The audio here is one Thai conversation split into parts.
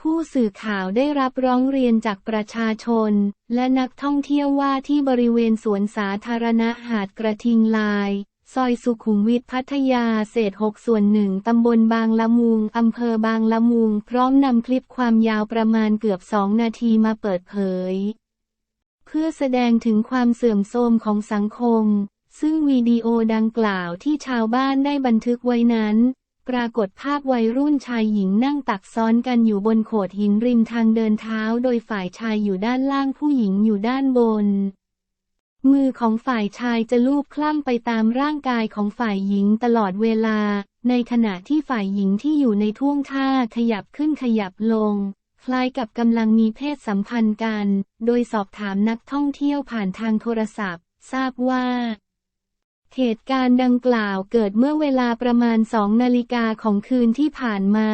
ผู้สื่อข่าวได้รับร้องเรียนจากประชาชน และนักท่องเที่ยวว่าที่บริเวณสวนสาธารณะหาดกระทิงลาย ซอยสุขุมวิทพัทยาเศษ6ส่วนหนึ่งตำบลบางละมุงอำเภอบางละมุง พร้อมนำคลิปความยาวประมาณเกือบสองนาทีมาเปิดเผย เพื่อแสดงถึงความเสื่อมโทรมของสังคม ซึ่งวิดีโอดังกล่าวที่ชาวบ้านได้บันทึกไว้นั้น ปรากฏภาพวัยรุ่นชายหญิงนั่งตักซ้อนกันอยู่บนโขดหินริมทางเดินเท้า โดยฝ่ายชายอยู่ด้านล่างผู้หญิงอยู่ด้านบน มือของฝ่ายชายจะลูบคล่ำไปตามร่างกายของฝ่ายหญิงตลอดเวลา ในขณะที่ฝ่ายหญิงที่อยู่ในท่วงท่าขยับขึ้นขยับลง คล้ายกับกำลังมีเพศสัมพันธ์กัน โดยสอบถามนักท่องเที่ยวผ่านทางโทรศัพท์ ทราบว่า เหตุการณ์ดังกล่าวเกิดเมื่อเวลาประมาณสองนาฬิกาของคืนที่ผ่านมา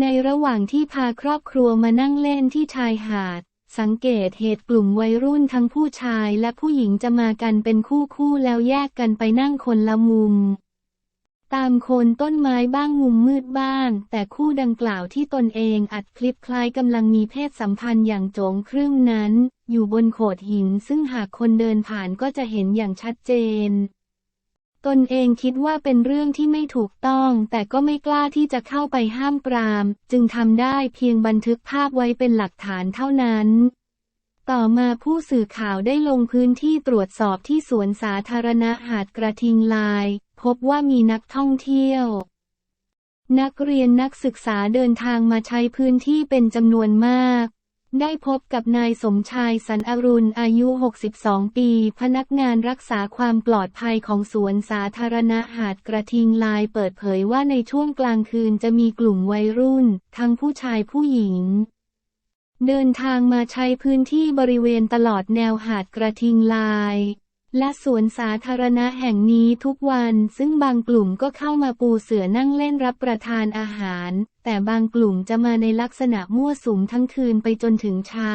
ในระหว่างที่พาครอบครัวมานั่งเล่นที่ชายหาด สังเกตเหตุกลุ่มวัยรุ่นทั้งผู้ชายและผู้หญิงจะมากันเป็นคู่คู่ๆแล้วแยกกันไปนั่งคนละมุม ตามโคนต้นไม้บ้างมุมมืดบ้าง แต่คู่ดังกล่าวที่ตนเองอัดคลิปคล้ายกำลังมีเพศสัมพันธ์อย่างโจงครึ่มนั้น อยู่บนโขดหินซึ่งหากคนเดินผ่านก็จะเห็นอย่างชัดเจน ตนเองคิดว่าเป็นเรื่องที่ไม่ถูกต้อง แต่ก็ไม่กล้าที่จะเข้าไปห้ามปราม จึงทำได้เพียงบันทึกภาพไว้เป็นหลักฐานเท่านั้นต่อมาผู้สื่อข่าวได้ลงพื้นที่ตรวจสอบที่สวนสาธารณะหาดกระทิงลาย พบว่ามีนักท่องเที่ยว นักเรียนนักศึกษาเดินทางมาใช้พื้นที่เป็นจำนวนมากได้พบกับนายสมชายสันอรุณอายุ 62 ปี พนักงานรักษาความปลอดภัยของสวนสาธารณะหาดกระทิงลายเปิดเผยว่าในช่วงกลางคืนจะมีกลุ่มวัยรุ่น ทั้งผู้ชายผู้หญิง เดินทางมาใช้พื้นที่บริเวณตลอดแนวหาดกระทิงลาย และสวนสาธารณะแห่งนี้ทุกวันซึ่งบางกลุ่มก็เข้ามาปูเสือนั่งเล่นรับประทานอาหาร แต่บางกลุ่มจะมาในลักษณะมั่วสุมทั้งคืนไปจนถึงเช้า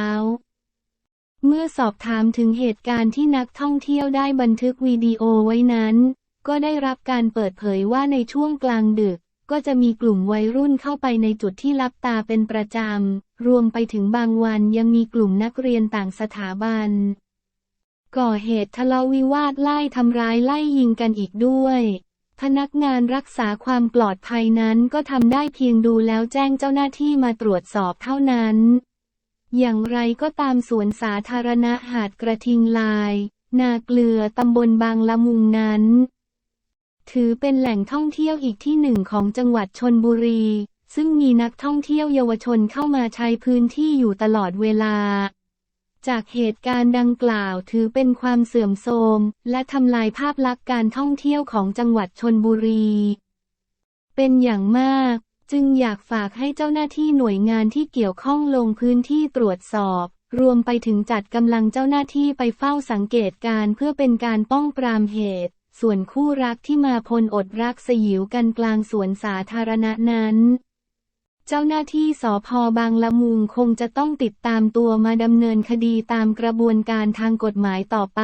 เมื่อสอบถามถึงเหตุการณ์ที่นักท่องเที่ยวได้บันทึกวิดีโอไว้นั้น ก็ได้รับการเปิดเผยว่าในช่วงกลางดึก ก็จะมีกลุ่มวัยรุ่นเข้าไปในจุดที่ลับตาเป็นประจำ รวมไปถึงบางวันยังมีกลุ่มนักเรียนต่างสถาบัน ก่อเหตุทะเลาะวิวาทไล่ทำร้ายไล่ยิงกันอีกด้วย พนักงานรักษาความปลอดภัยนั้นก็ทำได้เพียงดูแล้วแจ้งเจ้าหน้าที่มาตรวจสอบเท่านั้น อย่างไรก็ตามสวนสาธารณะหาดกระทิงลาย นาเกลือตำบลบางละมุงนั้น ถือเป็นแหล่งท่องเที่ยวอีกที่หนึ่งของจังหวัดชนบุรี ซึ่งมีนักท่องเที่ยวเยาวชนเข้ามาใช้พื้นที่อยู่ตลอดเวลา จากเหตุการณ์ดังกล่าวถือเป็นความเสื่อมโทรม และทำลายภาพลักษณ์การท่องเที่ยวของจังหวัดชนบุรี เป็นอย่างมาก จึงอยากฝากให้เจ้าหน้าที่หน่วยงานที่เกี่ยวข้องลงพื้นที่ตรวจสอบ รวมไปถึงจัดกำลังเจ้าหน้าที่ไปเฝ้าสังเกตการเพื่อเป็นการป้องปรามเหตุ ส่วนคู่รักที่มาพลอดรักสยิวกันกลางสวนสาธารณะนั้น เจ้าหน้าที่สพบางละมุงคงจะต้องติดตามตัวมาดำเนินคดีตามกระบวนการทางกฎหมายต่อไป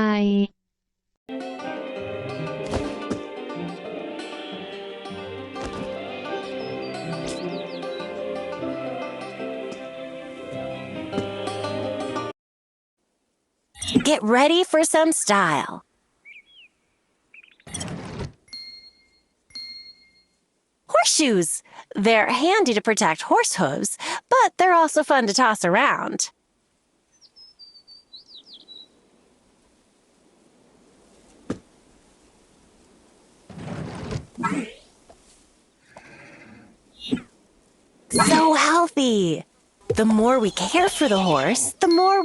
Get ready for some style. Horseshoes! They're handy to protect horse hooves, but they're also fun to toss around. So healthy! The more we care for the horse, the more